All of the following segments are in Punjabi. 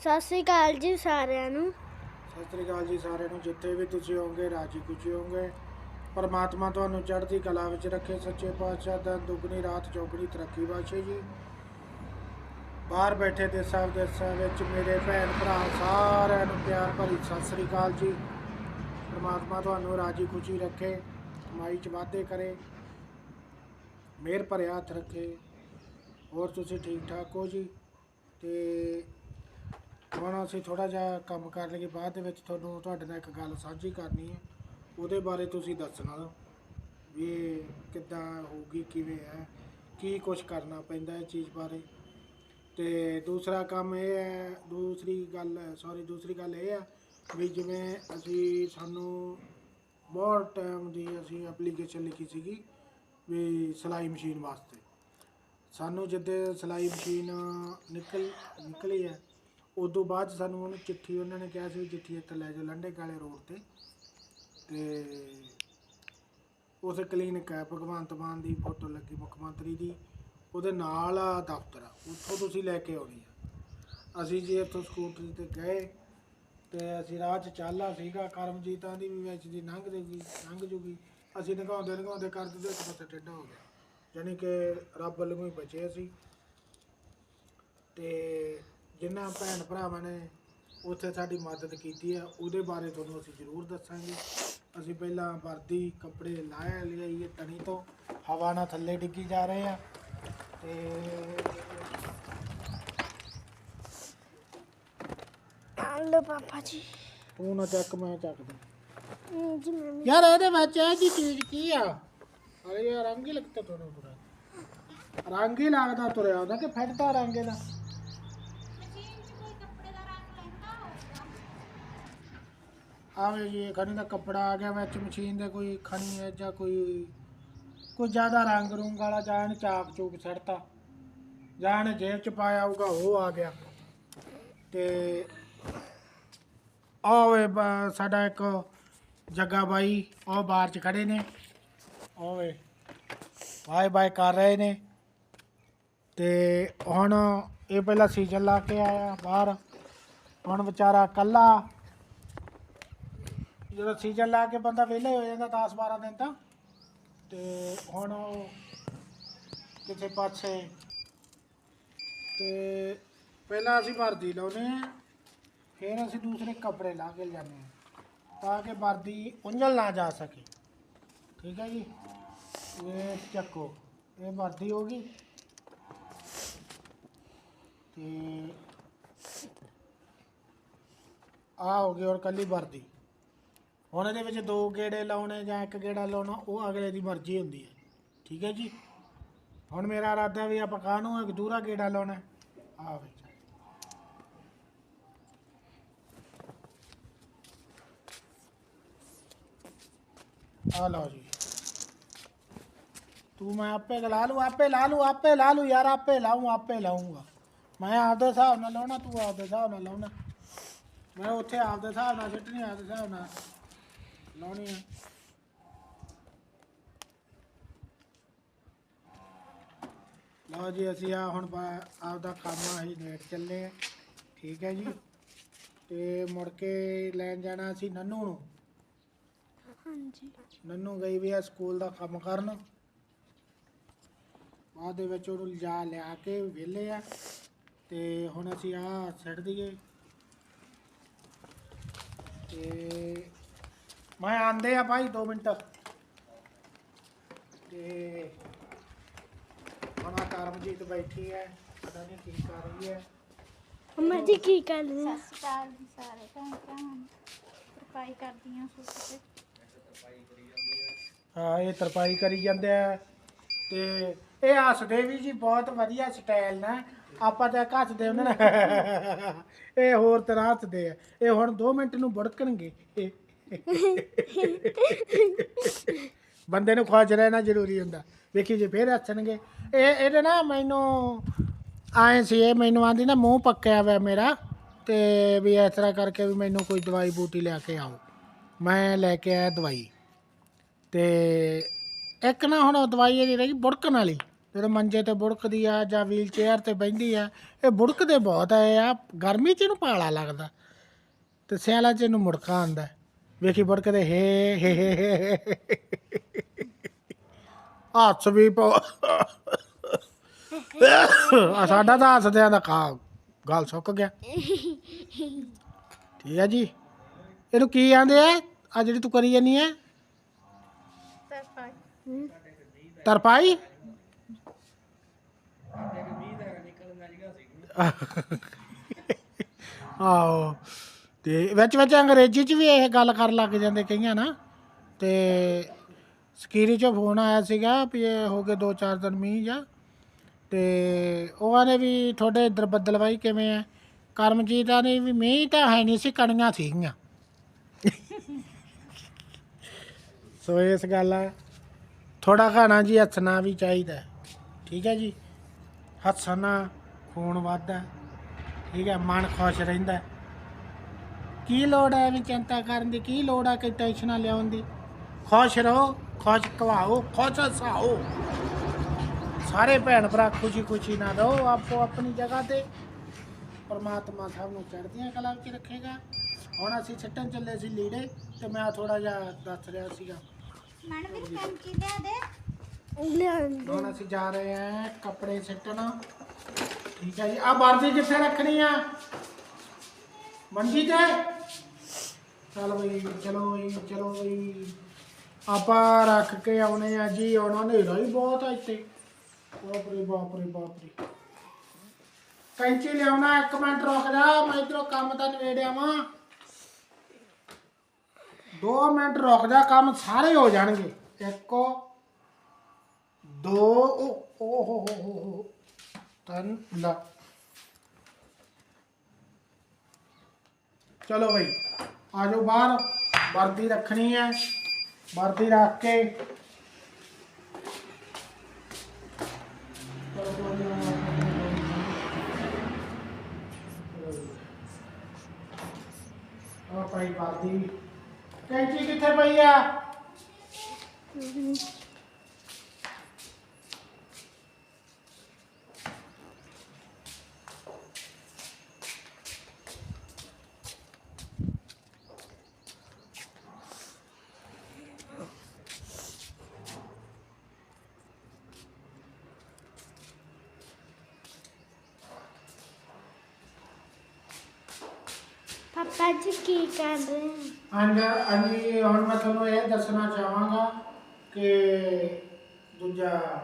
ਸਤਿ ਸ੍ਰੀ ਅਕਾਲ ਜੀ ਸਾਰਿਆਂ ਨੂੰ। ਸਤਿ ਸ੍ਰੀ ਅਕਾਲ ਜੀ ਸਾਰਿਆਂ ਨੂੰ, ਜਿੱਥੇ ਵੀ ਤੁਸੀਂ ਹੋਵੋਗੇ, ਰਾਜੀ ਖੁਸ਼ੀ ਹੋਵੋਗੇ। ਪਰਮਾਤਮਾ ਤੁਹਾਨੂੰ ਚੜ੍ਹਦੀ ਕਲਾ ਵਿੱਚ ਰੱਖੇ, ਸੱਚੇ ਪਾਤਸ਼ਾਹ ਦਾ ਦੁੱਗਣੀ ਰਾਤ, ਚੌਗਣੀ ਤਰੱਕੀ ਬਖਸ਼ੇ ਜੀ। ਬਾਹਰ ਬੈਠੇ ਦੇ ਦੇਸਾਂ ਵਿਦੇਸਾਂ ਵਿੱਚ ਮੇਰੇ ਭੈਣ ਭਰਾ ਸਾਰਿਆਂ ਨੂੰ ਪਿਆਰ ਭਰੀ ਸਤਿ ਸ੍ਰੀ ਅਕਾਲ ਜੀ। ਪਰਮਾਤਮਾ ਤੁਹਾਨੂੰ ਰਾਜੀ ਖੁਸ਼ੀ ਰੱਖੇ, ਕਮਾਈ ਚ ਵਾਧੇ ਕਰੇ, ਮਿਹਰ ਭਰਿਆ ਹੱਥ ਰੱਖੇ। ਹੋਰ ਤੁਸੀਂ ਠੀਕ ਠਾਕ ਹੋ ਜੀ? ਤੇ ਹੁਣ ਅਸੀਂ ਥੋੜਾ ਜਿਹਾ ਕੰਮ ਕਰ ਲਈਏ, ਬਾਅਦ ਦੇ ਵਿੱਚ ਤੁਹਾਨੂੰ ਤੁਹਾਡੇ ਨਾਲ ਇੱਕ ਗੱਲ ਸਾਂਝੀ ਕਰਨੀ ਹੈ। ਉਹਦੇ ਬਾਰੇ ਤੁਸੀਂ ਦੱਸਣਾ ਵੀ ਕਿੱਦਾਂ ਹੋਊਗੀ, ਕਿਵੇਂ ਹੈ, ਕੀ ਕੁਝ ਕਰਨਾ ਪੈਂਦਾ ਹੈ ਚੀਜ਼ ਬਾਰੇ। ਤੇ ਦੂਸਰਾ ਕੰਮ ਇਹ ਹੈ, ਦੂਸਰੀ ਗੱਲ ਸੌਰੀ ਦੂਸਰੀ ਗੱਲ ਇਹ ਹੈ ਵੀ ਜਿਵੇਂ ਅਸੀਂ ਸਾਨੂੰ ਬਹੁਤ ਟਾਈਮ ਦੀ ਅਸੀਂ ਐਪਲੀਕੇਸ਼ਨ ਲਿਖੀ ਸੀਗੀ ਵੀ ਸਿਲਾਈ ਮਸ਼ੀਨ ਵਾਸਤੇ। ਸਾਨੂੰ ਜਿੱਦੇ ਸਿਲਾਈ ਮਸ਼ੀਨ ਨਿਕਲ, ਨਿਕਲੀ ਹੈ ਉਦੋਂ ਬਾਅਦ 'ਚ ਸਾਨੂੰ ਉਹਨੂੰ ਚਿੱਠੀ, ਉਹਨਾਂ ਨੇ ਕਿਹਾ ਸੀ ਵੀ ਚਿੱਠੀ ਇੱਥੇ ਲੈ ਜਾਓ ਲੰਡੇ ਕਾਲੇ ਰੋਡ ਤੇ। ਤੇ ਉਸ ਕਲੀਨਿਕ ਹੈ, ਭਗਵੰਤ ਮਾਨ ਦੀ ਫੋਟੋ ਲੱਗੀ ਮੁੱਖ ਮੰਤਰੀ ਦੀ। ਉਹਦੇ ਨਾਲ ਆ ਦਫ਼ਤਰ ਆ, ਉੱਥੋਂ ਤੁਸੀਂ ਲੈ ਕੇ ਆਉਣੀ ਆ। ਅਸੀਂ ਜੀ ਇੱਥੋਂ ਸਕੂਟਰੀ ਤੇ ਗਏ, ਤੇ ਅਸੀਂ ਰਾਹ 'ਚ ਚਾਲਾ ਸੀਗਾ, ਕਰਮਜੀਤਾਂ ਦੀ ਵੀ ਵਿੱਚ ਦੀ ਲੰਘ ਜੂਗੀ ਲੰਘ ਜੂਗੀ। ਅਸੀਂ ਨਿਗਾਉਂਦੇ ਨਿਗਾਉਂਦੇ ਕਰ ਦਿੱਤੇ ਇੱਕ ਪਾਸੇ ਟੇਢਾ ਹੋ ਗਿਆ। ਯਾਨੀ ਕਿ ਰੱਬ ਵੱਲੋਂ ਹੀ ਬਚੇ ਅਸੀਂ। ਤੇ ਜਿਨ੍ਹਾਂ ਭੈਣ ਭਰਾਵਾਂ ਨੇ ਉੱਥੇ ਸਾਡੀ ਮਦਦ ਕੀਤੀ ਹੈ ਉਹਦੇ ਬਾਰੇ ਤੁਹਾਨੂੰ ਅਸੀਂ ਜ਼ਰੂਰ ਦੱਸਾਂਗੇ। ਅਸੀਂ ਪਹਿਲਾਂ ਵਰਦੀ ਕੱਪੜੇ ਲਾਇਆ ਲਈਏ ਤਣੀ ਤੋਂ। ਹਵਾ ਨਾਲ ਥੱਲੇ ਡਿੱਗੀ ਜਾ ਰਹੇ ਆ। ਤੇ ਹਲੋ ਪਾਪਾ ਜੀ। ਤੂੰ ਨਾ ਚੱਕ ਮੈਂ ਚੱਕਦਾ। ਜੀ ਯਾਰ ਇਹਦੇ ਵਿੱਚ ਇਹ ਜੀ ਚੀਜ਼ ਕੀ ਆ? ਅਰੇ ਯਾਰ ਰੰਗ ਹੀ ਲੱਗਦਾ ਤੁਹਾਨੂੰ ਪੂਰਾ। ਰੰਗ ਹੀ ਲੱਗਦਾ ਤੁਰਿਆ ਉਹਦਾ ਕਿ ਫੱਟਦਾ ਰੰਗ ਇਹਦਾ? ਆਵੇ ਜੀ ਖਣੀ ਦਾ ਕੱਪੜਾ ਆ ਗਿਆ ਵਿੱਚ, ਮਸ਼ੀਨ ਦੇ ਕੋਈ ਖਣੀ ਹੈ ਜਾਂ ਕੋਈ ਕੋਈ ਜ਼ਿਆਦਾ ਰੰਗ ਰੂੰਗ ਵਾਲਾ ਜਾਣ ਚਾਕ ਚੂਕ ਛੱਡਤਾ ਜਾਣ ਜੇਬ ਚ ਪਾਇਆ ਹੋਊਗਾ, ਉਹ ਆ ਗਿਆ। ਤੇ ਆਵੇ ਸਾਡਾ ਇੱਕ ਜੱਗਾ ਬਾਈ, ਉਹ ਬਾਹਰ ਚ ਖੜੇ ਨੇ। ਆਵੇ ਬਾਏ ਬਾਏ ਕਰ ਰਹੇ ਨੇ। ਤੇ ਹੁਣ ਇਹ ਪਹਿਲਾਂ ਸੀਜ਼ਨ ਲਾ ਕੇ ਆਇਆ ਬਾਹਰ। ਹੁਣ ਵਿਚਾਰਾ ਕੱਲਾ ਜਦੋਂ ਸੀਜ਼ਨ ਲਾ ਕੇ ਬੰਦਾ ਵਿਹਲਾ ਹੀ ਹੋ ਜਾਂਦਾ 10 12 ਦਿਨ ਤਾਂ, ਤੇ ਹੁਣ ਉਹ ਕਿਸੇ ਪਾਸੇ। ਤੇ ਪਹਿਲਾਂ ਅਸੀਂ ਵਰਦੀ ਲਾਉਨੇ ਆ ਫਿਰ ਅਸੀਂ ਦੂਸਰੇ ਕੱਪੜੇ ਲਾ ਕੇ ਜਾਂਦੇ ਆ ਤਾਂ ਕਿ ਵਰਦੀ ਉੰਝਲ ਨਾ ਜਾ ਸਕੇ। ਠੀਕ ਹੈ ਜੀ? ਇਹ ਚੱਕੋ, ਇਹ ਵਰਦੀ ਹੋ ਗਈ। ਤੇ ਆ ਹੋ ਗਈ ਔਰ ਕੱਲੀ ਵਰਦੀ। ਹੁਣ ਇਹਦੇ ਵਿੱਚ ਦੋ ਗੇੜੇ ਲਾਉਣੇ ਜਾਂ ਇੱਕ ਗੇੜਾ ਲਾਉਣਾ, ਉਹ ਅਗਲੇ ਦੀ ਮਰਜ਼ੀ ਹੁੰਦੀ ਹੈ। ਠੀਕ ਹੈ ਜੀ? ਹੁਣ ਮੇਰਾ ਇਰਾਦਾ ਵੀ ਆਪਾਂ ਕਾਹਨੂੰ ਇੱਕ ਦੂਰਾ ਗੇੜਾ ਲਾਉਣਾ ਹੈ। ਆ ਵਿੱਚ ਆ ਲਓ ਜੀ। ਤੂੰ ਮੈਂ ਆਪੇ ਲਾ ਲੂ ਆਪੇ ਲਾ ਲੂ ਆਪੇ ਲਾ ਲੂ ਯਾਰ, ਆਪੇ ਲਾਉਂ ਆਪੇ ਲਾਉਂਗਾ ਮੈਂ ਆਪਦੇ ਹਿਸਾਬ ਨਾਲ ਲਾਉਣਾ, ਤੂੰ ਆਪਦੇ ਹਿਸਾਬ ਨਾਲ ਲਾਉਣਾ। ਮੈਂ ਉੱਥੇ ਆਪਦੇ ਹਿਸਾਬ ਨਾਲ ਸਿੱਟਣੀ, ਆਪਦੇ ਹਿਸਾਬ ਨਾਲ। ਲਾਉਣੀ ਆ। ਲਓ ਜੀ ਅਸੀਂ ਆ ਹੁਣ ਆਪਦਾ ਕੰਮ ਅਸੀਂ ਨੇਟ ਚੱਲੇ ਆ। ਠੀਕ ਹੈ ਜੀ। ਤੇ ਮੁੜ ਕੇ ਲੈਣ ਜਾਣਾ ਅਸੀਂ ਨੰਨੂ ਨੂੰ। ਹਾਂਜੀ। ਨੰਨੂ ਗਈ ਵੀ ਆ ਸਕੂਲ ਦਾ ਕੰਮ ਕਰਨ। ਬਾਅਦ ਦੇ ਵਿੱਚ ਉਹਨੂੰ ਲਿਜਾ ਲਿਆ ਕੇ ਵਿਹਲੇ ਆ। ਤੇ ਹੁਣ ਅਸੀਂ ਆ ਛੱਡ ਦਈਏ। ਤੇ ਮੈਂ ਆਂਦੇ ਆ ਭਾਈ 2 ਮਿੰਟ। ਤੇ ਆਹ ਕਰਮਜੀਤ ਬੈਠੀ ਹੈ ਪਤਾ ਨਹੀਂ ਕੀ ਕਰ ਰਹੀ ਹੈ। ਮੰਮਾ ਜੀ ਕੀ ਕਰ ਰਹੇ ਹੋ? ਸਤਿ ਸ਼੍ਰੀ ਅਕਾਲ ਜੀ ਸਾਰੇ ਭੈਣ ਭਰਾਵਾਂ ਨੂੰ। ਤਰਪਾਈ ਕਰਦੀਆਂ ਸੂਟ ਤੇ। ਹਾਂ ਇਹ ਤਰਪਾਈ ਕਰੀ ਜਾਂਦੇ ਆ। ਤੇ ਇਹ ਹੱਸਦੇ ਵੀ ਜੀ ਬਹੁਤ ਵਧੀਆ ਸਟਾਈਲ ਨਾਲ ਆਪਾਂ ਤਾਂ ਹੱਸਦੇ ਉਹਨਾਂ ਨਾਲ ਇਹ ਹੋਰ ਤਰ੍ਹਾਂ ਹੱਸਦੇ ਆ। ਇਹ ਹੁਣ 2 ਮਿੰਟ ਨੂੰ ਬੜਕਣਗੇ। ਇਹ ਬੰਦੇ ਨੂੰ ਖੁਸ਼ ਰਹਿਣਾ ਜ਼ਰੂਰੀ ਹੁੰਦਾ। ਵੇਖੀ ਜੇ ਫੇਰ ਹੱਸਣਗੇ। ਇਹ, ਇਹਦੇ ਨਾ ਮੈਨੂੰ ਆਏ ਸੀ, ਇਹ ਮੈਨੂੰ ਆਂਦੀ ਨਾ ਮੂੰਹ ਪੱਕਿਆ ਹੋਇਆ ਮੇਰਾ ਤੇ ਵੀ ਇਸ ਤਰ੍ਹਾਂ ਕਰਕੇ ਵੀ ਮੈਨੂੰ ਕੋਈ ਦਵਾਈ ਬੂਟੀ ਲੈ ਕੇ ਆਓ। ਮੈਂ ਲੈ ਕੇ ਆਇਆ ਦਵਾਈ। ਤੇ ਇੱਕ ਨਾ ਹੁਣ ਉਹ ਦਵਾਈ ਇਹਦੀ ਰਹੀ ਬੁੜਕਣ ਵਾਲੀ। ਜਦੋਂ ਮੰਜੇ ਤੇ ਬੁੜਕਦੀ ਆ ਜਾਂ ਵੀਲ ਚੇਅਰ ਤੇ ਬੈੰਦੀ ਆ, ਇਹ ਬੁੜਕਦੇ ਬਹੁਤ ਆ, ਇਹ ਆ ਗਰਮੀ ਚ ਇਹਨੂੰ ਪਾਲਾ ਲੱਗਦਾ। ਤੇ ਸਿਆਲਾਂ ਚ ਇਹਨੂੰ ਮੁੜਕਾ ਆਉਂਦਾ। ਵੇਖੀ ਬੁੜਕਦੇ ਹੇ ਹੇ ਹੇ ਹੇ ਹੇ। ਹੱਸ ਵੀ ਪੋ ਆ ਸਾਡਾ ਤਾਂ ਹੱਸਦਿਆਂ ਦਾ ਖਾ ਗੱਲ ਸੁੱਕ ਗਿਆ। ਠੀਕ ਹੈ ਜੀ। ਇਹਨੂੰ ਕੀ ਆਂਦੇ ਆ? ਆ ਜਿਹੜੀ ਤੂੰ ਕਰੀ ਜਾਨੀ ਹੈ ਤਰਪਾਈ। ਆਓ ਤੇ ਵਿੱਚ ਵਿੱਚ ਅੰਗਰੇਜ਼ੀ ਚ ਵੀ ਇਹ ਗੱਲ ਕਰਨ ਲੱਗ ਜਾਂਦੇ ਕਈਆਂ ਨਾ। ਤੇ ਸਕੀਰੀ ਚੋਂ ਫੋਨ ਆਇਆ ਸੀਗਾ ਵੀ ਇਹ ਹੋ ਗਏ 2-4 ਦਿਨ ਮੀਂਹ ਜਾਂ। ਤੇ ਉਹਨਾਂ ਨੇ ਵੀ ਤੁਹਾਡੇ ਇੱਧਰ ਬੱਦਲਵਾਈ ਕਿਵੇਂ ਹੈ ਕਰਮਜੀਤ ਆ ਨੇ ਵੀ ਮੀਂਹ ਤਾਂ ਹੈ ਨਹੀਂ ਸੀ, ਕਣੀਆਂ ਸੀਗੀਆਂ। ਸੋ ਇਸ ਗੱਲ ਆ ਥੋੜਾ ਘਾਣਾ ਜੀ ਹੱਸਣਾ ਵੀ ਚਾਹੀਦਾ ਠੀਕ ਹੈ ਜੀ? ਹੱਸਣਾ ਖੂਨ ਵੱਧਦਾ ਠੀਕ ਹੈ, ਮਨ ਖੁਸ਼ ਰਹਿੰਦਾ ਕੀ ਲੋੜ ਹੈ ਵੀ ਚਿੰਤਾ ਕਰਨ ਦੀ? ਕੀ ਲੋੜ ਹੈ ਕਿ ਟੈਨਸ਼ਨਾਂ ਲਿਆਉਣ ਦੀ? ਖੁਸ਼ ਰਹੋ ਖੁਸ਼ ਕਵਾਓ ਖੁਸ਼ ਹਸਾਓ ਸਾਰੇ ਭੈਣ ਭਰਾ ਖੁਸ਼ੀ ਖੁਸ਼ੀ ਨਾਲ ਰਹੋ ਆਪੋ ਆਪਣੀ ਜਗ੍ਹਾ ਤੇ। ਪਰਮਾਤਮਾ ਸਭ ਨੂੰ ਚੜ੍ਹਦੀਆਂ ਕਲਾ ਵਿੱਚ ਰੱਖੇਗਾ। ਹੁਣ ਅਸੀਂ ਛੱਟਣ ਚੱਲੇ ਸੀ ਲੀੜੇ ਤੇ ਮੈਂ ਥੋੜਾ ਜਿਹਾ ਦੱਸ ਰਿਹਾ ਸੀਗਾ। ਮੈਡਮ ਵੀ ਕੈਂਚੀ ਦੇ? ਦੇ। ਲਿਆਂਦੇ ਹੁਣ ਅਸੀਂ ਜਾ ਰਹੇ ਹਾਂ ਕੱਪੜੇ ਸਿੱਟਣ। ਠੀਕ ਹੈ ਜੀ। ਆ ਵਰਦੀ ਕਿੱਥੇ ਰੱਖਣੀ ਆ? ਮੰਜੀ ਤੇ ਚਲ ਬਈ, ਚਲੋ ਬਈ ਚਲੋ ਬਈ। ਆਪਾਂ ਰੱਖ ਕੇ ਆਉਣੇ ਆ ਜੀ ਉਹਨਾਂ ਨੇ ਹੀ ਬਹੁਤ ਆ ਇੱਥੇ। ਬਾਪ ਰੇ ਬਾਪ ਕੈਂਚੀ ਲਿਆਉਣਾ, ਇੱਕ ਮਿੰਟ ਰੁਕ ਜਾ, ਮੈਂ ਇਧਰੋਂ ਕੰਮ ਤਾਂ ਨਵੇੜਿਆ ਵਾਂ। 2 ਮਿੰਟ ਰੁਕ ਜਾ, ਕੰਮ ਸਾਰੇ ਹੋ ਜਾਣਗੇ। ਇੱਕ, ਦੋ ਓ, ਹੋ ਹੋ ਹੋ ਹੋ, ਤਨ, ਲਾ। ਚਲੋ ਬਈ ਆ ਜਾਓ ਬਾਹਰ ਵਰਦੀ ਰੱਖਣੀ ਹੈ ਵਰਦੀ ਰੱਖ ਕੇ ਆ ਭਾਈ ਵਰਦੀ ਕੈਂਚੀ ਕਿੱਥੇ ਪਈ ਆ ਪਾਪਾ ਜੀ ਕੀ ਕਰ ਰਹੇ ਹਨ ਹਾਂਜੀ ਹਾਂਜੀ ਹੁਣ ਮੈਂ ਤੁਹਾਨੂੰ ਇਹ ਦੱਸਣਾ ਚਾਹਾਂਗਾ ਕਿ ਦੂਜਾ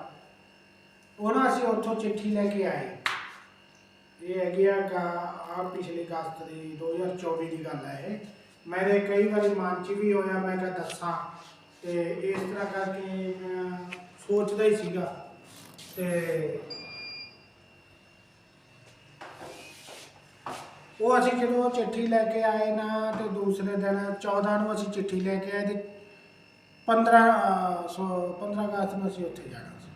ਉਹਨਾਂ ਅਸੀਂ ਉੱਥੋਂ ਚਿੱਠੀ ਲੈ ਕੇ ਆਏ। ਇਹ ਹੈਗੀ ਆ ਆ ਪਿਛਲੇ ਅਗਸਤ ਦੀ 2024 ਦੀ ਗੱਲ ਹੈ ਇਹ। ਮੇਰੇ ਕਈ ਵਾਰੀ ਮਨ 'ਚ ਵੀ ਹੋਇਆ, ਮੈਂ ਕਿਹਾ ਦੱਸਾਂ। ਤੇ ਇਸ ਤਰ੍ਹਾਂ ਕਰਕੇ ਮੈਂ ਸੋਚਦਾ ਹੀ ਸੀਗਾ। ਤੇ ਉਹ ਅਸੀਂ ਜਦੋਂ ਚਿੱਠੀ ਲੈ ਕੇ ਆਏ ਨਾ ਤੇ ਦੂਸਰੇ ਦਿਨ 14 ਨੂੰ ਅਸੀਂ ਚਿੱਠੀ ਲੈ ਕੇ ਆਏ ਤੇ 15 ਅਹ, ਸੋ 15 ਅਗਸਤ ਨੂੰ ਅਸੀਂ ਉੱਥੇ ਜਾਣਾ ਸੀ।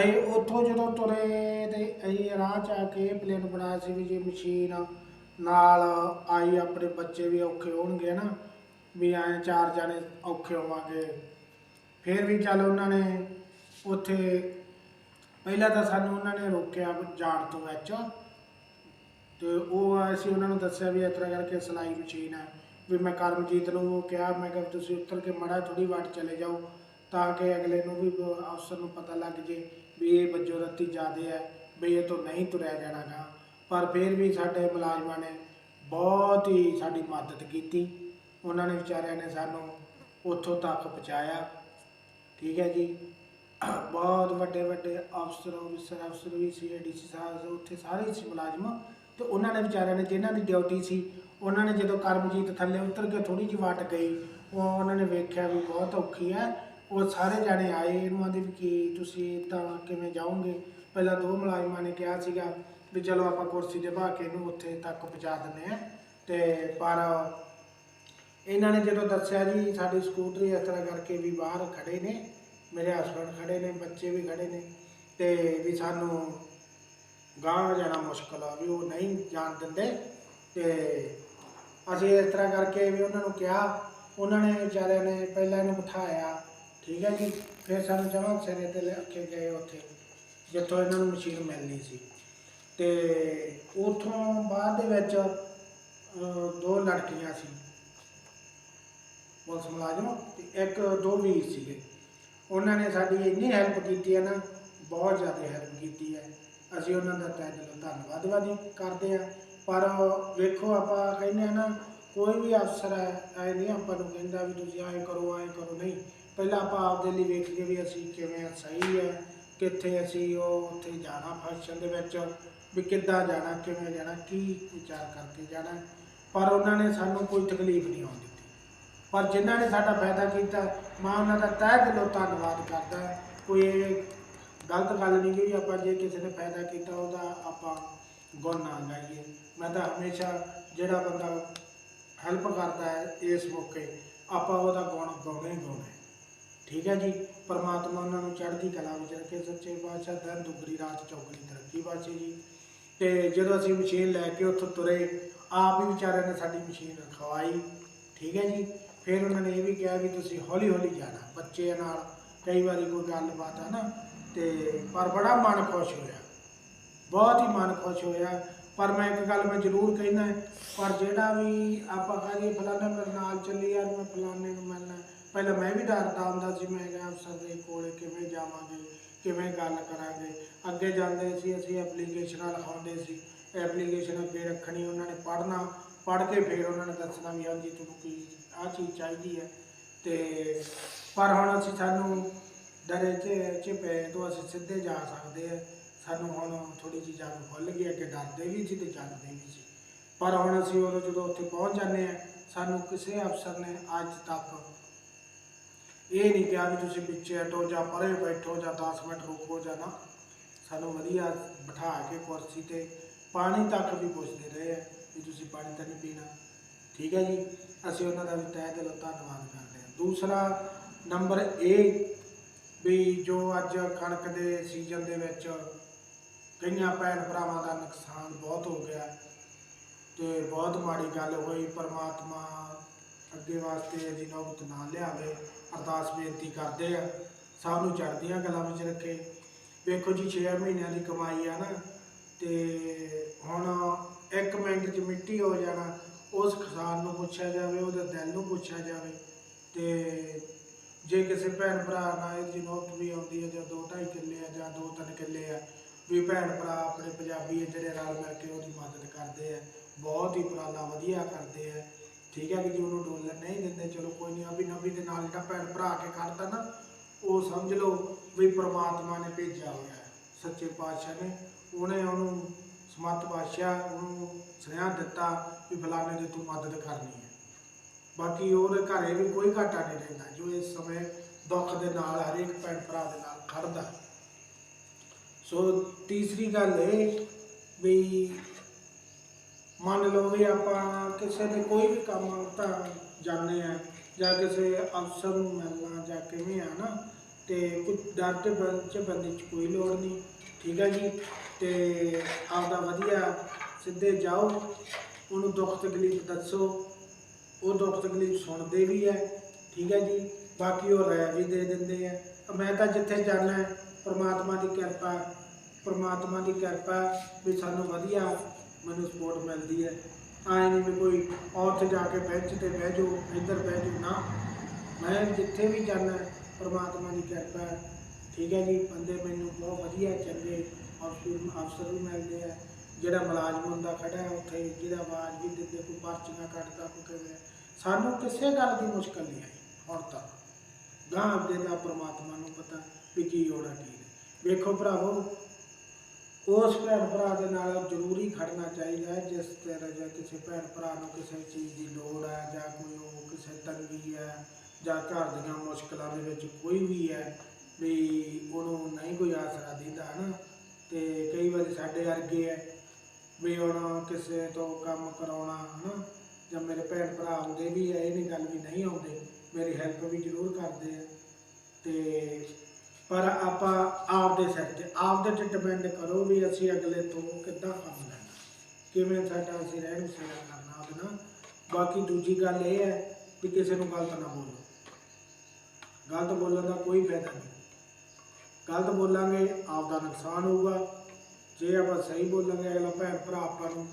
ਅਸੀਂ ਉੱਥੋਂ ਜਦੋਂ ਤੁਰੇ ਤੇ ਅਸੀਂ ਰਾਹ ਚ ਆ ਕੇ ਪਲੇਨ ਬਣਾਇਆ ਸੀ ਵੀ ਜੇ ਮਸ਼ੀਨ ਨਾਲ ਆਈ ਆਪਣੇ ਬੱਚੇ ਵੀ ਔਖੇ ਹੋਣਗੇ ਨਾ ਵੀ ਐਂ ਚਾਰ ਜਾਣੇ ਔਖੇ ਹੋਵਾਂਗੇ। ਫਿਰ ਵੀ ਚੱਲ ਉਹਨਾਂ ਨੇ ਉੱਥੇ ਪਹਿਲਾਂ ਤਾਂ ਸਾਨੂੰ ਉਹਨਾਂ ਨੇ ਰੋਕਿਆ ਜਾਣ ਤੋਂ ਵਿੱਚ। ਤੇ ਉਹ ਅਸੀਂ ਉਹਨਾਂ ਨੂੰ ਦੱਸਿਆ ਵੀ ਇਸ ਤਰ੍ਹਾਂ ਕਰਕੇ ਸਿਲਾਈ ਮਸ਼ੀਨ ਹੈ। ਵੀ ਮੈਂ ਕਰਮਜੀਤ ਨੂੰ ਉਹ ਕਿਹਾ, ਮੈਂ ਕਿਹਾ ਵੀ ਤੁਸੀਂ ਉੱਤਰ ਕੇ ਮੜਾ ਥੋੜੀ ਵਾਟ ਚਲੇ ਜਾਓ ਤਾਂ ਕਿ ਅਗਲੇ ਨੂੰ ਵੀ ਅਫਸਰ ਨੂੰ ਪਤਾ ਲੱਗ ਜੇ ਵੀ ਇਹ ਬੱਜੋ ਰੱਤੀ ਜ਼ਿਆਦੇ ਹੈ ਵੀ ਇਹ ਤੋਂ ਨਹੀਂ ਤੁਰਿਆ ਜਾਣਾਗਾ। ਪਰ ਫਿਰ ਵੀ ਸਾਡੇ ਮੁਲਾਜ਼ਮਾਂ ਨੇ ਬਹੁਤ ਹੀ ਸਾਡੀ ਮਦਦ ਕੀਤੀ। ਉਹਨਾਂ ਨੇ ਵਿਚਾਰਿਆਂ ਨੇ ਸਾਨੂੰ ਉੱਥੋਂ ਤੱਕ ਪਹੁੰਚਾਇਆ। ਠੀਕ ਹੈ ਜੀ। ਬਹੁਤ ਵੱਡੇ ਵੱਡੇ ਅਫਸਰ ਅਫਸਰ ਅਫਸਰ ਵੀ ਸੀ ਡੀਸੀ ਸਾਹਿਬ, ਉੱਥੇ ਸਾਰੇ ਸੀ ਮੁਲਾਜ਼ਮ। ਤੇ ਉਹਨਾਂ ਨੇ ਵਿਚਾਰਿਆਂ ਨੇ ਜਿਨ੍ਹਾਂ ਦੀ ਡਿਊਟੀ ਸੀ, ਉਹਨਾਂ ਨੇ ਜਦੋਂ ਕਰਮਜੀਤ ਥੱਲੇ ਉਤਰ ਕੇ ਥੋੜੀ ਜਿਹੀ ਵਾਟ ਗਈ ਉਹ ਉਹਨਾਂ ਨੇ ਵੇਖਿਆ ਵੀ ਬਹੁਤ ਔਖੀ ਹੈ। ਉਹ ਸਾਰੇ ਜਾਣੇ ਆਏ ਇਹਨੂੰ ਆਂਦੇ ਵੀ ਕੀ ਤੁਸੀਂ ਤਾਂ ਕਿਵੇਂ ਜਾਓਗੇ? ਪਹਿਲਾਂ ਦੋ ਮੁਲਾਜ਼ਮਾਂ ਨੇ ਕਿਹਾ ਸੀਗਾ ਵੀ ਚਲੋ ਆਪਾਂ ਕੁਰਸੀ ਦੇ ਭਾ ਕੇ ਇਹਨੂੰ ਉੱਥੇ ਤੱਕ ਪਹੁੰਚਾ ਦਿੰਦੇ ਆ ਤੇ ਪਰ ਇਹਨਾਂ ਨੇ ਜਦੋਂ ਦੱਸਿਆ ਜੀ ਸਾਡੀ ਸਕੂਟਰੀ ਇਸ ਤਰ੍ਹਾਂ ਕਰਕੇ ਵੀ ਬਾਹਰ ਖੜੇ ਨੇ, ਮੇਰੇ ਹਸਬੰਡ ਖੜੇ ਨੇ, ਬੱਚੇ ਵੀ ਖੜੇ ਨੇ ਤੇ ਵੀ ਸਾਨੂੰ ਗਾਂਹ ਜਾਣਾ ਮੁਸ਼ਕਲ ਆ ਵੀ ਉਹ ਨਹੀਂ ਜਾਣ ਦਿੰਦੇ। ਤੇ ਅਸੀਂ ਇਸ ਤਰ੍ਹਾਂ ਕਰਕੇ ਵੀ ਉਹਨਾਂ ਨੂੰ ਕਿਹਾ, ਉਹਨਾਂ ਨੇ ਵਿਚਾਰਿਆਂ ਨੇ ਪਹਿਲਾਂ ਇਹਨੂੰ ਬਿਠਾਇਆ। ਠੀਕ ਹੈ ਜੀ, ਫਿਰ ਸਾਨੂੰ ਜਮਾਂ ਸਿਰੇ ਤੇ ਲੈ ਕੇ ਗਏ ਉੱਥੇ, ਜਿੱਥੋਂ ਇਹਨਾਂ ਨੂੰ ਮਸ਼ੀਨ ਮਿਲਣੀ ਸੀ। ਤੇ ਉਥੋਂ ਬਾਅਦ ਦੇ ਵਿੱਚ ਦੋ ਲੜਕੀਆਂ ਸੀ। ਪੁਲਿਸ ਮੁਲਾਜ਼ਮ ਤੇ ਇੱਕ, ਦੋ ਵੀਰ ਸੀਗੇ। ਉਹਨਾਂ ਨੇ ਸਾਡੀ ਇੰਨੀ ਹੈਲਪ ਕੀਤੀ ਹੈ ਨਾ, ਬਹੁਤ ਜ਼ਿਆਦਾ ਹੈਲਪ ਕੀਤੀ ਹੈ। ਅਸੀਂ ਉਹਨਾਂ ਦਾ ਤਹਿ ਦਿਲੋਂ ਧੰਨਵਾਦ ਕਰਦੇ ਆ ਪਰ ਵੇਖੋ ਆਪਾਂ ਕਹਿੰਦੇ ਆ ਨਾ, ਕੋਈ ਵੀ ਅਫਸਰ ਹੈ, ਐ ਨਹੀਂ ਆਪਾਂ ਨੂੰ ਕਹਿੰਦਾ ਵੀ ਤੁਸੀਂ ਐਂ ਕਰੋ ਐਂ ਕਰੋ, ਨਹੀਂ। ਪਹਿਲਾਂ ਆਪਾਂ ਆਪਦੇ ਲਈ ਵੇਖੀਏ ਵੀ ਅਸੀਂ ਕਿਵੇਂ ਸਹੀ ਹੈ, ਕਿੱਥੇ ਅਸੀਂ ਉਹ ਉੱਥੇ ਜਾਣਾ ਫੰਕਸ਼ਨ ਦੇ ਵਿੱਚ, ਵੀ ਕਿੱਦਾਂ ਜਾਣਾ, ਕਿਵੇਂ ਜਾਣਾ, ਕੀ ਵਿਚਾਰ ਕਰਕੇ ਜਾਣਾ। ਪਰ ਉਹਨਾਂ ਨੇ ਸਾਨੂੰ ਕੋਈ ਤਕਲੀਫ ਨਹੀਂ ਆਉਣ ਦਿੱਤੀ। ਪਰ ਜਿਨ੍ਹਾਂ ਨੇ ਸਾਡਾ ਫਾਇਦਾ ਕੀਤਾ, ਮੈਂ ਉਹਨਾਂ ਦਾ ਤਹਿ ਦਿਲੋਂ ਧੰਨਵਾਦ ਕਰਦਾ। ਕੋਈ ਗਲਤ ਗੱਲ ਨਹੀਂ ਕਿ ਆਪਾਂ ਜੇ ਕਿਸੇ ਨੇ ਫਾਇਦਾ ਕੀਤਾ ਉਹਦਾ ਆਪਾਂ ਗੁਣ ਨਾ ਗਾਈਏ। ਮੈਂ ਤਾਂ ਹਮੇਸ਼ਾ ਜਿਹੜਾ ਬੰਦਾ ਹੈਲਪ ਕਰਦਾ ਹੈ ਇਸ ਮੌਕੇ, ਆਪਾਂ ਉਹਦਾ ਗੁਣ ਗਾਉਣਾ ਹੀ ਗਾਉਣਾ। ਠੀਕ ਹੈ ਜੀ? ਪਰਮਾਤਮਾ ਉਹਨਾਂ ਨੂੰ ਚੜ੍ਹਦੀ ਕਲਾ ਵਿੱਚ ਰੱਖੇ। ਸੱਚੇ ਪਾਤਸ਼ਾਹ ਦਿਨ ਦੁਗਰੀ, ਰਾਤ ਚੌਗਣੀ ਤਰੱਕੀ ਬਖਸ਼ੇ ਜੀ। ਤੇ ਜਦੋਂ ਅਸੀਂ ਮਸ਼ੀਨ ਲੈ ਕੇ ਉੱਥੋਂ ਤੁਰੇ, ਆਪ ਹੀ ਵਿਚਾਰਿਆਂ ਨੇ ਸਾਡੀ ਮਸ਼ੀਨ ਰਖਵਾਈ। ਠੀਕ ਹੈ ਜੀ? ਫਿਰ ਉਹਨਾਂ ਨੇ ਇਹ ਵੀ ਕਿਹਾ ਵੀ ਤੁਸੀਂ ਹੌਲੀ ਹੌਲੀ ਜਾਣਾ ਬੱਚੇ ਨਾਲ। ਕਈ ਵਾਰੀ ਕੋਈ ਗੱਲਬਾਤ ਹੈ ਨਾ ਤੇ ਪਰ ਬੜਾ ਮਨ ਖੁਸ਼ ਹੋਇਆ। ਬਹੁਤ ਹੀ ਮਨ ਖੁਸ਼ ਹੋਇਆ। ਪਰ ਮੈਂ ਇੱਕ ਗੱਲ ਮੈਂ ਜ਼ਰੂਰ ਕਹਿਣਾ ਪਰ ਜਿਹੜਾ ਵੀ ਆਪਾਂ ਕਹੀਏ ਫਲਾਣੇ ਮੇਰੇ ਨਾਲ ਚੱਲੀ ਯਾਰ ਮੈਂ ਫਲਾਣੇ ਨੂੰ ਮਿਲਣਾ ਹੈ। ਪਹਿਲਾਂ ਮੈਂ ਵੀ ਡਰਦਾ ਹੁੰਦਾ ਸੀ, ਮੈਂ ਕਿਹਾ ਅਫਸਰ ਦੇ ਕੋਲੇ ਕਿਵੇਂ ਜਾਵਾਂਗੇ, ਕਿਵੇਂ ਗੱਲ ਕਰਾਂਗੇ। ਅੱਗੇ ਜਾਂਦੇ ਸੀ, ਅਸੀਂ ਐਪਲੀਕੇਸ਼ਨਾਂ ਲਿਖਾਉਂਦੇ ਸੀ। ਐਪਲੀਕੇਸ਼ਨ ਅੱਗੇ ਰੱਖਣੀ, ਉਹਨਾਂ ਨੇ ਪੜ੍ਹਨਾ, ਪੜ੍ਹ ਕੇ ਫਿਰ ਉਹਨਾਂ ਨੇ ਦੱਸਣਾ ਵੀ ਹਾਂਜੀ, ਤੁਹਾਨੂੰ ਕੀ ਆਹ ਚੀਜ਼ ਚਾਹੀਦੀ ਹੈ। ਤੇ ਪਰ ਹੁਣ ਅਸੀਂ ਸਾਨੂੰ ਡਰੇ ਚ ਚ ਪਏ ਤੋਂ ਅਸੀਂ ਸਿੱਧੇ ਜਾ ਸਕਦੇ ਆ ਸਾਨੂੰ ਹੁਣ ਥੋੜੀ ਜਿਹੀ ਜਾਗ ਖੁੱਲ ਗਈ ਅੱਗੇ ਡਰਦੇ ਵੀ ਸੀ ਤੇ ਚੱਲਦੇ ਵੀ ਸੀ ਪਰ ਹੁਣ ਅਸੀਂ ਉਦੋਂ ਜਦੋਂ ਉੱਥੇ ਪਹੁੰਚ ਜਾਂਦੇ ਆ ਸਾਨੂੰ ਕਿਸੇ ਅਫਸਰ ਨੇ ਅੱਜ ਤੱਕ ਇਹ ਨਹੀਂ ਕਿਹਾ ਵੀ ਤੁਸੀਂ ਪਿੱਛੇ ਹਟੋ ਜਾਂ ਪਰੇ ਬੈਠੋ ਜਾਂ 10 ਮਿੰਟ ਰੁਕੋ ਜਾਂ ਨਾ ਸਾਨੂੰ ਵਧੀਆ ਬਿਠਾ ਕੇ ਕੁਰਸੀ ਤੇ ਪਾਣੀ ਤੱਕ ਵੀ ਪੁੱਛਦੇ ਰਹੇ ਆ ਵੀ ਤੁਸੀਂ ਪਾਣੀ ਤਾਂ ਨਹੀਂ ਪੀਣਾ ਠੀਕ ਹੈ ਜੀ ਅਸੀਂ ਉਹਨਾਂ ਦਾ ਵੀ ਤਹਿ ਦਿਲੋਂ ਧੰਨਵਾਦ ਕਰਦੇ ਹਾਂ ਦੂਸਰਾ ਨੰਬਰ ਇਹ ਵੀ ਜੋ ਅੱਜ ਕਣਕ ਦੇ ਸੀਜ਼ਨ ਦੇ ਵਿੱਚ ਕਈਆਂ ਭੈਣ ਭਰਾਵਾਂ ਦਾ ਨੁਕਸਾਨ ਬਹੁਤ ਹੋ ਗਿਆ ਤੇ ਬਹੁਤ ਮਾੜੀ ਗੱਲ ਹੋਈ, ਪਰਮਾਤਮਾ ਅੱਗੇ ਵਾਸਤੇ ਜੀ ਨੌਬਤ ਨਾ ਲਿਆਵੇ, ਅਰਦਾਸ ਬੇਨਤੀ ਕਰਦੇ ਆ, ਸਭ ਨੂੰ ਚੜ੍ਹਦੀਆਂ ਗੱਲਾਂ ਵਿੱਚ ਰੱਖੇ। ਵੇਖੋ ਜੀ 6 ਮਹੀਨਿਆਂ ਦੀ ਕਮਾਈ ਆ ਨਾ, ਤੇ ਹੁਣ ਇੱਕ ਮਿੰਟ 'ਚ ਮਿੱਟੀ ਹੋ ਜਾਣਾ, ਉਸ ਕਿਸਾਨ ਨੂੰ ਪੁੱਛਿਆ ਜਾਵੇ, ਉਹਦੇ ਦਿਲ ਨੂੰ ਪੁੱਛਿਆ ਜਾਵੇ, ਤੇ ਜੇ ਕਿਸੇ ਭੈਣ ਭਰਾ ਨਾਲ ਇਹ ਨੌਬਤ ਵੀ ਆਉਂਦੀ ਹੈ, ਜਾਂ ਦੋ ਢਾਈ ਕਿੱਲੇ ਆ, ਜਾਂ ਦੋ ਤਿੰਨ ਕਿੱਲੇ ਆ, ਵੀ ਭੈਣ ਭਰਾ ਆਪਣੇ ਪੰਜਾਬੀ ਆ ਜਿਹੜੇ ਰਲ ਮਿਲ ਕੇ ਉਹਦੀ ਮਦਦ ਕਰਦੇ ਆ, ਬਹੁਤ ਹੀ ਉਪਰਾਲਾ ਵਧੀਆ ਕਰਦੇ ਆ। ਠੀਕ ਹੈ ਕਿ ਜੇ ਉਹਨੂੰ ਡੋਲਰ ਨਹੀਂ ਦਿੰਦੇ, ਚਲੋ ਕੋਈ ਨਹੀਂ ਅਭੀ ਨਬੀ ਦੇ ਨਾਲ ਜਿਹੜਾ ਭੈਣ ਭਰਾ ਕੇ ਕਰਦਾ ਨਾ, ਉਹ ਸਮਝ ਲਓ ਵੀ ਪ੍ਰਮਾਤਮਾ ਨੇ ਭੇਜਿਆ ਹੋਇਆ ਹੈ। ਸੱਚੇ ਪਾਤਸ਼ਾਹ ਨੇ, ਉਹਨੇ ਉਹਨੂੰ ਸਮਤ ਪਾਤਸ਼ਾਹ, ਉਹਨੂੰ ਸੁਨੇਹਾ ਦਿੱਤਾ ਵੀ ਫਲਾਣੇ ਦੀ ਤੂੰ ਮਦਦ ਕਰਨੀ ਹੈ। ਬਾਕੀ ਉਹਦੇ ਘਰੇ ਵੀ ਕੋਈ ਘਾਟਾ ਨਹੀਂ ਰਹਿੰਦਾ, ਜੋ ਇਸ ਸਮੇਂ ਦੁੱਖ ਦੇ ਨਾਲ ਹਰੇਕ ਭੈਣ ਭਰਾ ਦੇ ਨਾਲ ਖੜਦਾ ਸੋ ਤੀਸਰੀ ਗੱਲ ਇਹ ਵੀ ਮੰਨ ਲਓ ਵੀ ਆਪਾਂ ਕਿਸੇ ਦੇ ਕੋਈ ਵੀ ਕੰਮ ਤਾਂ ਜਾਂਦੇ ਆ ਜਾਂ ਕਿਸੇ ਅਫਸਰ ਨੂੰ ਮਿਲਣਾ ਜਾਂ ਕਿਵੇਂ ਆ ਨਾ, ਤੇ ਕੋਈ ਡਰ ਤੇ ਬੰਦ ਚ ਬੰਦੇ ਚ ਕੋਈ ਲੋੜ ਨਹੀਂ, ਠੀਕ ਹੈ ਜੀ? ਤੇ ਆਪਦਾ ਵਧੀਆ ਸਿੱਧੇ ਜਾਓ, ਉਹਨੂੰ ਦੁੱਖ ਤਕਲੀਫ ਦੱਸੋ। ਉਹ ਦੁੱਖ ਤਕਲੀਫ ਸੁਣਦੇ ਵੀ ਹੈ, ਠੀਕ ਹੈ ਜੀ, ਬਾਕੀ ਉਹ ਰਾਇ ਵੀ ਦੇ ਦਿੰਦੇ ਆ ਮੈਂ ਤਾਂ ਜਿੱਥੇ ਜਾਣਾ ਹੈ, ਪ੍ਰਮਾਤਮਾ ਦੀ ਕਿਰਪਾ, ਪ੍ਰਮਾਤਮਾ ਦੀ ਕਿਰਪਾ ਵੀ ਸਾਨੂੰ ਵਧੀਆ ਮੈਨੂੰ ਸਪੋਰਟ ਮਿਲਦੀ ਹੈ। ਆਏ ਨਹੀਂ ਵੀ ਕੋਈ ਉੱਥੇ ਜਾ ਕੇ ਬੈਂਚ ਤੇ ਬਹਿ ਜਾਓ, ਇੱਧਰ ਬਹਿ ਜਾਓ, ਨਾ। ਮੈਂ ਜਿੱਥੇ ਵੀ ਜਾਣਾ ਪ੍ਰਮਾਤਮਾ ਦੀ ਕਿਰਪਾ ਠੀਕ ਹੈ ਜੀ, ਬੰਦੇ ਮੈਨੂੰ ਬਹੁਤ ਵਧੀਆ ਚੰਗੇ ਅਫਸਰ ਅਫਸਰ ਵੀ ਮਿਲਦੇ ਆ ਜਿਹੜਾ ਮੁਲਾਜ਼ਮ ਹੁੰਦਾ ਖੜਾ ਹੈ ਉੱਥੇ, ਜਿਹਦਾ ਆਵਾਜ਼ ਵੀ ਦਿੰਦੇ, ਕੋਈ ਪਰਚੀਆਂ ਕੱਟਦਾ ਕੋਈ ਕਿਵੇਂ ਸਾਨੂੰ ਕਿਸੇ ਗੱਲ ਦੀ ਮੁਸ਼ਕਲ ਨਹੀਂ ਆਈ, ਹੁਣ ਤੱਕ। ਗਾਂ ਦੇ ਦਾ ਪ੍ਰਮਾਤਮਾ ਨੂੰ ਪਤਾ ਵੀ ਕੀ ਹੋਣਾ ਕੀ ਨਹੀਂ। ਵੇਖੋ ਭਰਾਵੋ, ਉਸ ਭੈਣ ਭਰਾ ਦੇ ਨਾਲ ਜ਼ਰੂਰੀ ਖੜਨਾ ਚਾਹੀਦਾ ਹੈ, ਜਿਸ ਤਰ੍ਹਾਂ ਜਾਂ ਕਿਸੇ ਭੈਣ ਭਰਾ ਨੂੰ ਕਿਸੇ ਚੀਜ਼ ਦੀ ਲੋੜ ਹੈ, ਜਾਂ ਕੋਈ ਉਹ ਕਿਸੇ ਤੰਗੀ ਹੈ, ਜਾਂ ਘਰ ਦੀਆਂ ਮੁਸ਼ਕਲਾਂ ਦੇ ਵਿੱਚ ਕੋਈ ਵੀ ਹੈ, ਵੀ ਉਹਨੂੰ ਨਹੀਂ ਕੋਈ ਆਸਰਾ ਦਿੰਦਾ, ਹਨਾ। ਤੇ ਕਈ ਵਾਰੀ ਸਾਡੇ ਵਰਗੇ ਹੈ ਵੀ ਹੁਣ ਕਿਸੇ ਤੋਂ ਕੰਮ ਕਰਾਉਣਾ, ਹਨਾ? ਜਾਂ ਮੇਰੇ ਭੈਣ ਭਰਾ ਆਉਂਦੇ ਵੀ ਹੈ ਇਹ ਨਹੀਂ ਗੱਲ ਵੀ ਨਹੀਂ ਆਉਂਦੇ। ਮੇਰੀ ਹੈਲਪ ਵੀ ਜ਼ਰੂਰ ਕਰਦੇ ਆ। ਤੇ ਪਰ ਆਪਾਂ ਆਪਦੇ ਸਿਰ ਤੇ, ਆਪਦੇ ਤੇ ਡਿਪੈਂਡ ਕਰੋ ਵੀ ਅਸੀਂ ਅਗਲੇ ਤੋਂ ਕਿੱਦਾਂ ਕੰਮ ਲੈਣਾ। ਕਿਵੇਂ ਸਾਡਾ ਅਸੀਂ ਰਹਿਣ ਸਹਿਣ ਕਰਨਾ ਆਪਣਾ ਬਾਕੀ ਦੂਜੀ ਗੱਲ ਇਹ ਹੈ ਵੀ ਕਿਸੇ ਨੂੰ ਗਲਤ ਨਾ ਬੋਲੋ। ਗਲਤ ਬੋਲਣ ਦਾ ਕੋਈ ਫਾਇਦਾ ਨਹੀਂ। ਗਲਤ ਬੋਲਾਂਗੇ ਆਪ ਦਾ ਨੁਕਸਾਨ ਹੋਊਗਾ। ਜੇ ਆਪਾਂ ਸਹੀ ਬੋਲਾਂਗੇ, ਅਗਲਾ ਭੈਣ ਭਰਾ ਆਪਾਂ ਨੂੰ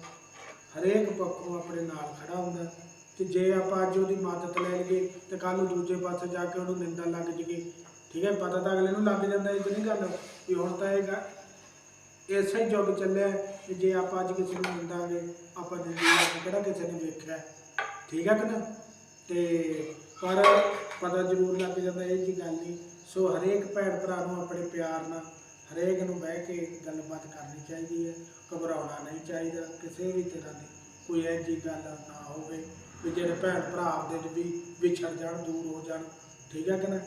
ਹਰੇਕ ਪੱਖੋਂ ਆਪਣੇ ਨਾਲ ਖੜਾ ਹੁੰਦਾ ਤੇ ਜੇ ਆਪਾਂ ਅੱਜ ਉਹਦੀ ਮਦਦ ਲੈ ਲਈਏ, ਤੇ ਕੱਲ ਨੂੰ ਦੂਜੇ ਪਾਸੇ ਜਾ ਕੇ ਉਹਨੂੰ ਨਿੰਦਾ ਲੱਗ ਜੇਗੀ ਠੀਕ ਹੈ? ਪਤਾ ਤਾਂ ਅਗਲੇ ਨੂੰ ਲੱਗ ਜਾਂਦਾ ਇਹ ਤਾਂ ਨਹੀਂ ਗੱਲ ਵੀ ਹੁਣ ਤਾਂ ਇਹ ਗ- ਇਸੇ ਹੀ ਯੁੱਗ ਚੱਲਿਆ ਹੈ ਕਿ ਜੇ ਆਪਾਂ ਅੱਜ ਕਿਸੇ ਨੂੰ ਨਿੰਦਾਂਗੇ, ਆਪਾਂ ਨਿੰਦੀ ਕਿਹੜਾ ਕਿਸੇ ਨੇ ਵੇਖਿਆ ਠੀਕ ਹੈ ਕਿ ਨਾ? ਤੇ ਪਰ ਪਤਾ ਜ਼ਰੂਰ ਲੱਗ ਜਾਂਦਾ, ਇਹ ਜੀ ਗੱਲ ਨਹੀਂ। ਸੋ ਹਰੇਕ ਭੈਣ ਭਰਾ ਨੂੰ ਆਪਣੇ ਪਿਆਰ ਨਾਲ ਹਰੇਕ ਨੂੰ ਬਹਿ ਕੇ ਗੱਲਬਾਤ ਕਰਨੀ ਚਾਹੀਦੀ ਹੈ, ਘਬਰਾਉਣਾ ਨਹੀਂ ਚਾਹੀਦਾ, ਕਿਸੇ ਵੀ ਤਰ੍ਹਾਂ ਦੀ ਕੋਈ ਇਹੋ ਜਿਹੀ ਗੱਲ ਨਾ ਹੋਵੇ ਵੀ ਜਿਹੜੇ ਭੈਣ ਭਰਾ ਆਪਦੇ ਚ ਵੀ ਵਿਛੜ ਜਾਣ, ਦੂਰ ਹੋ ਜਾਣ, ਠੀਕ ਹੈ ਕਿ ਨਾ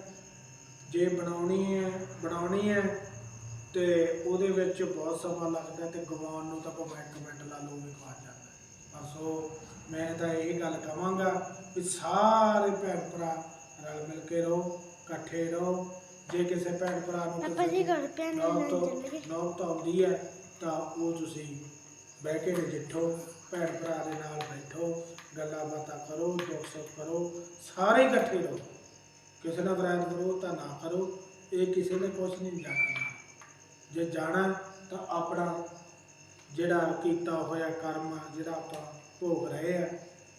ਜੇ ਬਣਾਉਣੀ ਹੈ ਬਣਾਉਣੀ ਹੈ ਤੇ ਉਹਦੇ ਵਿੱਚ ਬਹੁਤ ਸਮਾਂ ਲੱਗਦਾ ਤੇ ਗਵਾਉਣ ਨੂੰ ਤਾਂ ਭਾਵੇਂ ਇੱਕ ਮਿੰਟ ਲਾ ਲਓ ਵੀ ਗਵਾ ਜਾਂਦਾ। ਪਰ ਸੋ ਮੈਂ ਤਾਂ ਇਹ ਗੱਲ ਕਹਾਂਗਾ ਵੀ ਸਾਰੇ ਭੈਣ ਭਰਾ ਰਲ ਮਿਲ ਕੇ ਰਹੋ, ਇਕੱਠੇ ਰਹੋ ਜੇ ਕਿਸੇ ਭੈਣ ਭਰਾ ਨੂੰ ਆਪਾਂ ਜੀ ਘਰ ਪਿਆ ਨਹੀਂ ਲੈਣ ਚੱਲੇ ਨੌਬਤ ਆਉਂਦੀ ਹੈ ਤਾਂ ਉਹ ਤੁਸੀਂ ਬਹਿ ਕੇ ਨਜਿੱਠੋ ਭੈਣ ਭਰਾ ਦੇ ਨਾਲ ਬੈਠੋ ਗੱਲਾਂ ਬਾਤਾਂ ਕਰੋ ਦੁੱਖ ਸੁੱਖ ਕਰੋ ਸਾਰੇ ਇਕੱਠੇ ਰਹੋ। ਕਿਸੇ ਨਾਲ ਵਿਰਾਇਤ ਕਰੋ ਤਾਂ ਨਾ ਕਰੋ ਇਹ ਕਿਸੇ ਨੇ ਕੁਛ ਨਹੀਂ ਜਾਣਨਾ ਜੇ ਜਾਣਾ ਤਾਂ ਆਪਣਾ ਜਿਹੜਾ ਕੀਤਾ ਹੋਇਆ ਕਰਮ ਜਿਹੜਾ ਆਪਾਂ ਭੋਗ ਰਹੇ ਆ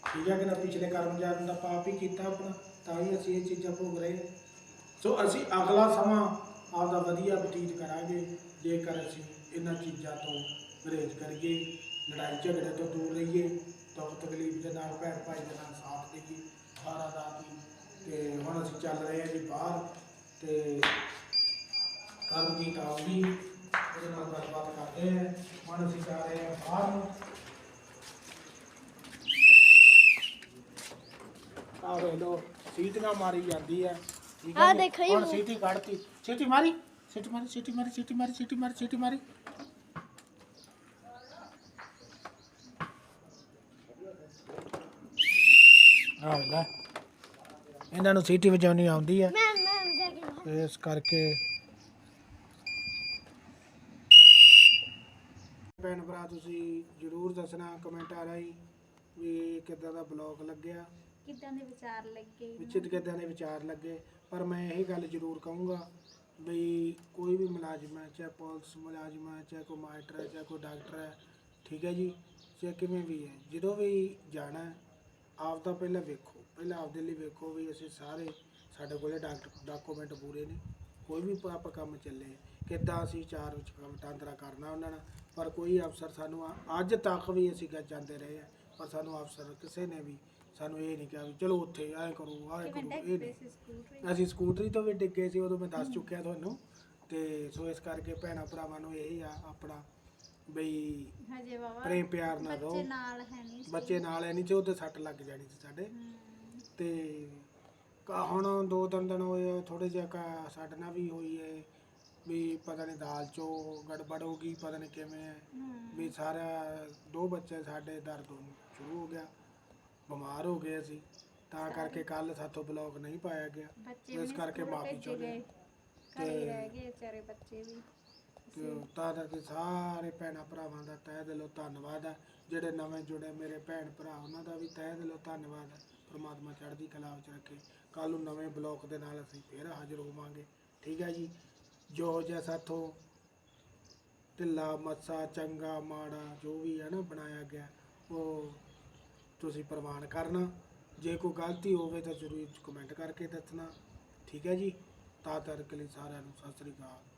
ਠੀਕ ਹੈ ਕਿ ਨਾ? ਪਿਛਲੇ ਕਰਮ ਜਾਨ ਦਾ ਪਾਪ ਹੀ ਕੀਤਾ ਆਪਣਾ ਤਾਂ ਹੀ ਅਸੀਂ ਇਹ ਚੀਜ਼ਾਂ ਭੋਗ ਰਹੇ। ਹਾਂ। ਸੋ ਅਸੀਂ ਅਗਲਾ ਸਮਾਂ ਆਪਦਾ ਵਧੀਆ ਬਤੀਤ ਕਰਾਂਗੇ, ਜੇਕਰ ਅਸੀਂ ਇਹਨਾਂ ਚੀਜ਼ਾਂ ਤੋਂ ਪਰਹੇਜ਼ ਕਰੀਏ, ਲੜਾਈ ਝਗੜੇ ਤੋਂ ਦੂਰ ਰਹੀਏ ਦੁੱਖ ਤਕਲੀਫ ਦੇ ਨਾਲ, ਭੈਣ ਭਾਈ ਦੇ ਨਾਲ ਸਾਥ ਦੇਈਏ, ਸਾਰਾ ਦਾ ਤੇ ਹੁਣ ਅਸੀਂ ਚੱਲ ਰਹੇ ਹਾਂ ਜੀ ਬਾਹਰ, ਤੇ ਕਰਮਜੀਤ ਆਉਗੀ ਉਹਦੇ ਨਾਲ ਗੱਲਬਾਤ ਕਰਦੇ ਹਾਂ। ਹੁਣ ਅਸੀਂ ਜਾ ਰਹੇ ਹਾਂ ਬਾਹਰ ਨੂੰ। ਆਹ ਵੇਖ ਲੋ ਸੀਟੀਆਂ ਮਾਰੀ ਜਾਂਦੀ ਹੈ। ਠੀਕ ਜੀ? ਦੇਖੋ ਜੀ ਹੁਣ। ਸੀਟੀ ਕੱਢਤੀ। ਸੀਟੀ ਮਾਰੀ ਸੀਟੀ ਮਾਰੀ ਸੀਟੀ ਮਾਰੀ ਸੀਟੀ ਮਾਰੀ ਸੀਟੀ ਮਾਰੀ ਸੀਟੀ ਮਾਰੀ। ਆਹ ਲੈ। ਇਹਨਾਂ ਨੂੰ ਸੀਟੀ ਵਜਾਉਣੀ ਆਉਂਦੀ ਹੈ ਮੈਂ ਮੈਂ ਜਾ ਕੇ ਇਸ ਕਰਕੇ ਭੈਣ ਭਰਾ ਤੁਸੀਂ ਜਰੂਰ ਦੱਸਣਾ ਕਮੈਂਟਾਂ ਰਾਹੀਂ ਵੀ ਕਿੱਦਾਂ ਦਾ ਬਲੌਗ ਲੱਗਿਆ। ਕਿੱਦਾਂ ਦੇ ਵਿਚਾਰ ਲੱਗੇ? ਵਿੱਚ ਕਿੱਦਾਂ ਦੇ ਵਿਚਾਰ ਲੱਗੇ? ਪਰ ਮੈਂ ਇਹ ਗੱਲ ਜ਼ਰੂਰ ਕਹੂੰਗਾ ਵੀ ਕੋਈ ਵੀ ਮੁਲਾਜ਼ਮ ਹੈ, ਚਾਹੇ ਪੁਲਿਸ ਮੁਲਾਜ਼ਮ ਹੈ, ਚਾਹੇ ਕੋਈ ਮਾਸਟਰ ਹੈ, ਚਾਹੇ ਕੋਈ ਡਾਕਟਰ ਹੈ, ਠੀਕ ਹੈ ਜੀ, ਚਾਹੇ ਕਿਵੇਂ ਵੀ ਹੈ, ਜਦੋਂ ਵੀ ਜਾਣਾ ਆਪ ਤਾਂ ਪਹਿਲਾਂ ਵੇਖੋ, ਪਹਿਲਾਂ ਆਪਦੇ ਲਈ ਵੇਖੋ ਵੀ ਅਸੀਂ ਸਾਰੇ ਸਾਡੇ ਕੋਲੇ ਡਾਕਟਰ ਡਾਕੂਮੈਂਟ ਪੂਰੇ ਨੇ, ਕੋਈ ਵੀ ਆਪਾਂ ਕੰਮ ਚੱਲੇ ਕਿੱਦਾਂ ਅਸੀਂ ਚਾਰ ਵਿੱਚ ਕੰਮ ਟਾਂਦਰਾ ਕਰਨਾ ਉਹਨਾਂ ਨਾਲ, ਪਰ ਕੋਈ ਅਫਸਰ ਸਾਨੂੰ ਅੱਜ ਤੱਕ ਵੀ ਅਸੀਂ ਜਾਂਦੇ ਰਹੇ ਆ ਪਰ ਸਾਨੂੰ ਅਫਸਰ ਕਿਸੇ ਨੇ ਵੀ ਸਾਨੂੰ ਇਹ ਨਹੀਂ ਕਿਹਾ ਵੀ ਚਲੋ ਉੱਥੇ ਐਂ ਕਰੋ ਕਿਵੇਂ ਕਰੋ ਇਹ ਨਹੀਂ। ਅਸੀਂ ਸਕੂਟਰੀ ਤੋਂ ਵੀ ਡਿੱਗੇ ਸੀ ਉਦੋਂ ਮੈਂ ਦੱਸ ਚੁੱਕਿਆ ਤੁਹਾਨੂੰ। ਤੇ ਸੋ ਇਸ ਕਰਕੇ ਭੈਣਾ ਭਰਾਵਾਂ ਨੂੰ ਇਹ ਆ ਆਪਣਾ ਬਈ ਹਜੇ ਬਾਬਾ ਪ੍ਰੇਮ ਪਿਆਰ ਨਾਲ ਰਹੋ ਬੱਚੇ ਨਾਲ ਹੈ ਨਹੀਂ ਸੀ। ਬੱਚੇ ਨਾਲ ਐ ਨਹੀਂ ਤੇ ਉਹਦੇ ਸੱਟ ਲੱਗ ਜਾਣੀ ਸੀ ਸਾਡੇ। ਹਮ, ਤੇ ਕਾ ਹੁਣ ਦੋ ਤਿੰਨ ਦਿਨ ਹੋਏ ਥੋੜੇ ਜਿਹਾ ਕਾ ਸਾਡੇ ਨਾਲ ਵੀ ਹੋਈ ਹੈ ਵੀ ਪਤਾ ਨਹੀਂ ਦਾਲ ਚੋਂ ਗੜਬੜ ਹੋ ਗਈ ਪਤਾ ਨਹੀਂ ਕਿਵੇਂ। ਹੈ ਹਮ, ਵੀ ਸਾਰਾ ਦੋ ਬੱਚੇ ਸਾਡੇ ਦਰਦ ਹੋਣ। ਸ਼ੁਰੂ ਹੋ ਗਿਆ ਬਿਮਾਰ ਹੋ ਗਏ ਅਸੀਂ ਤਾਂ ਕਰਕੇ ਕੱਲ ਸਾਥੋਂ ਬਲੌਗ ਨਹੀਂ ਪਾਇਆ ਗਿਆ। ਬੱਚੇ ਇਸ ਕਰਕੇ ਸਕੂਲ ਮਾਫ਼ੀ ਭੇਜੇ ਚਾਹੁੰਦੇ ਗਏ। ਘਰੇ ਰਹਿ ਗਏ ਵਿਚਾਰੇ ਬੱਚੇ ਵੀ। ਤੇ ਤਾਂ ਕਰਕੇ ਸਾਰੇ ਭੈਣਾਂ ਭਰਾਵਾਂ ਦਾ ਤਹਿ ਦਿਲੋਂ ਧੰਨਵਾਦ ਹੈ। ਜਿਹੜੇ ਨਵੇਂ ਜੁੜੇ ਮੇਰੇ ਭੈਣ ਭਰਾ ਉਹਨਾਂ ਦਾ ਵੀ ਤਹਿ ਦਿਲੋਂ ਧੰਨਵਾਦ ਹੈ। ਪ੍ਰਮਾਤਮਾ ਚੜ੍ਹਦੀ ਕਲਾ ਵਿੱਚ ਰੱਖੇ। ਕੱਲ ਨੂੰ ਨਵੇਂ ਬਲੌਕ ਦੇ ਨਾਲ ਅਸੀਂ ਫੇਰ ਹਾਜ਼ਰ ਹੋਵਾਂਗੇ। ਠੀਕ ਹੈ ਜੀ? ਜੋ ਜਿਹਾ ਸਾਥੋਂ। ਢਿੱਲਾ ਮੱਸਾ ਚੰਗਾ ਮਾੜਾ ਜੋ ਵੀ ਹੈ ਨਾ ਬਣਾਇਆ ਗਿਆ ਉਹ ਤੁਸੀਂ ਪ੍ਰਵਾਨ ਕਰਨਾ। ਜੇ ਕੋਈ ਗਲਤੀ ਹੋਵੇ ਤਾਂ ਜ਼ਰੂਰ ਕਮੈਂਟ ਕਰਕੇ ਦੱਸਣਾ। ਠੀਕ ਹੈ ਜੀ? ਤਾਂ ਤੱਕ ਲਈ ਸਾਰਿਆਂ ਨੂੰ ਸਤਿ ਸ੍ਰੀ ਅਕਾਲ।